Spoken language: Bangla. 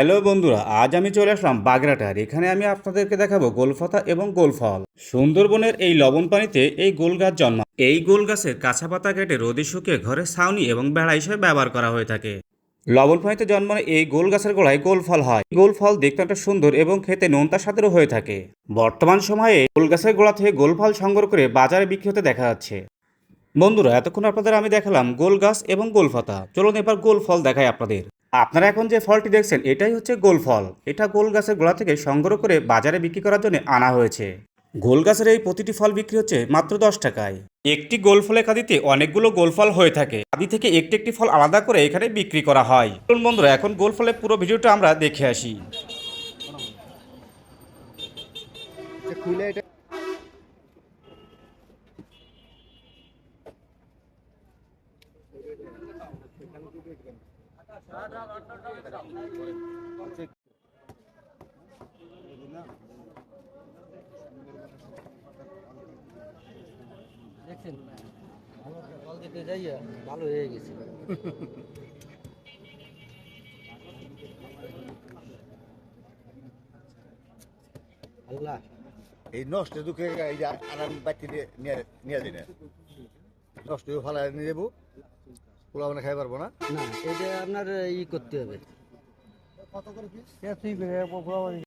হ্যালো বন্ধুরা, আজ আমি চলে আসলাম বাগরাটার। এখানে আমি আপনাদেরকে দেখাবো গোলফাতা এবং গোলফল। সুন্দরবনের এই লবণ পানিতে এই গোল গাছ জন্মা এই গোল গাছের কাঁচা পাতা কেটে রোদে শুকিয়ে ঘরে ছাউনি এবং বেড়া হিসেবে ব্যবহার করা হয়ে থাকে। লবণ পানিতে জন্মানো এই গোল গাছের গোড়ায় গোল ফল হয়। গোল ফল দেখতে একটা সুন্দর এবং খেতে নোনতা স্বাদেরও হয়ে থাকে। বর্তমান সময়ে গোল গাছের গোড়া থেকে গোল ফল সংগ্রহ করে বাজারে বিক্রি হতে দেখা যাচ্ছে। বন্ধুরা, এতক্ষণ আপনাদের আমি দেখালাম গোল গাছ এবং গোল পাতা। চলুন এবার গোল ফল দেখাই আপনাদের। আপনারা এখন যে ফলটি দেখছেন, এটাই হচ্ছে গোল ফল। এটা গোল গাছের গোড়া থেকে সংগ্রহ করে বাজারে বিক্রি করার জন্য আনা হয়েছে। গোল গাছের এই প্রতিটি ফল বিক্রি হচ্ছে মাত্র দশ টাকায়। একটি গোল ফলের কাঁদিতে অনেকগুলো গোল ফল হয়ে থাকে। কাঁদি থেকে একটি একটি ফল আলাদা করে এখানে বিক্রি করা হয়। চলুন বন্ধুরা, এখন গোল ফলের পুরো ভিডিওটা আমরা দেখে আসি। খুলে এটা দেখছেন? কল দিতে যাইয়া ভালো হয়ে গেছে। এই নষ্ট দুঃখে বাচ্চা দিয়ে নিয়ে নিয়ে দিনে। নষ্ট ফালাই নিয়ে যাব। পোলা মানে খাই পারব না। না এটা আপনার ই করতে হবে।